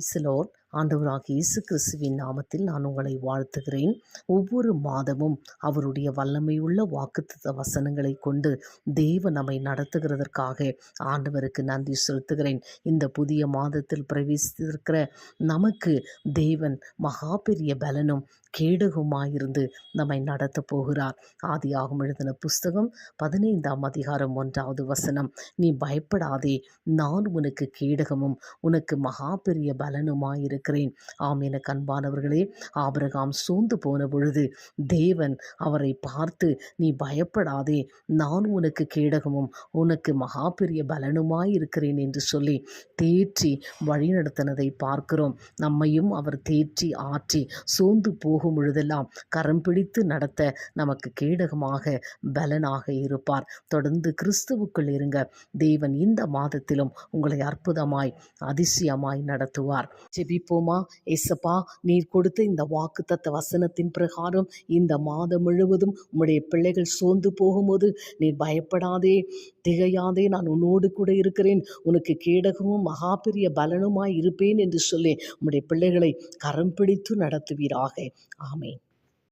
இசலோர் ஆண்டவராக இயேசு கிறிஸ்துவின் நாமத்தில் நான் உங்களை வாழ்த்துகிறேன். ஒவ்வொரு மாதமும் அவருடைய வல்லமையுள்ள வாக்குத்த வசனங்களை கொண்டு தேவ நம்மை நடத்துகிறதற்காக ஆண்டவருக்கு நன்றி செலுத்துகிறேன். இந்த புதிய மாதத்தில் பிரவேசித்திருக்கிற நமக்கு தேவன் மகா பெரிய பலனும் கேடகமாயிருந்து நம்மை நடத்தப் போகிறார். ஆதியாகும் எழுதின புஸ்தகம் பதினைந்தாம் அதிகாரம் ஒன்றாவது வசனம். நீ பயப்படாதே நான் உனக்கு கேடகமும் உனக்கு மகா பெரிய இருக்கிறேன் ஆம் என கண்பானவர்களே ஆபிரகாம் சோர்ந்து போன பொழுது தேவன் அவரை பார்த்து நீ பயப்படாதே நான் உனக்கு கேடகமும் உனக்கு மகா பெரிய பலனுமாயிருக்கிறேன் என்று சொல்லி தேற்றி வழிநடத்தினதை பார்க்கிறோம். நம்மையும் அவர் தேற்றி ஆற்றி சோர்ந்து போகும் பொழுதெல்லாம் கரம் பிடித்து நடத்த நமக்கு கேடகமாக பலனாக இருப்பார். தொடர்ந்து கிறிஸ்துவுக்குள் இருங்க. தேவன் இந்த மாதத்திலும் உங்களை அற்புதமாய் அதிசயமாய் நடத்துவார். ஜெபிப்போமா. ஏசப்பா நீர் கொடுத்த இந்த வாக்குத்தத்த வசனத்தின் பிரகாரம் இந்த மாதம் முழுவதும் உம்முடைய பிள்ளைகள் சோர்ந்து போகும்போது நீர் பயப்படாதே திகையாதே நான் உன்னோடு கூட இருக்கிறேன். உனக்கு கேடகமும் மகா பெரிய பலனுமாய் இருப்பேன் என்று சொல்லி உம்முடைய பிள்ளைகளை கரம் பிடித்து நடத்துவீராக. ஆமேன்.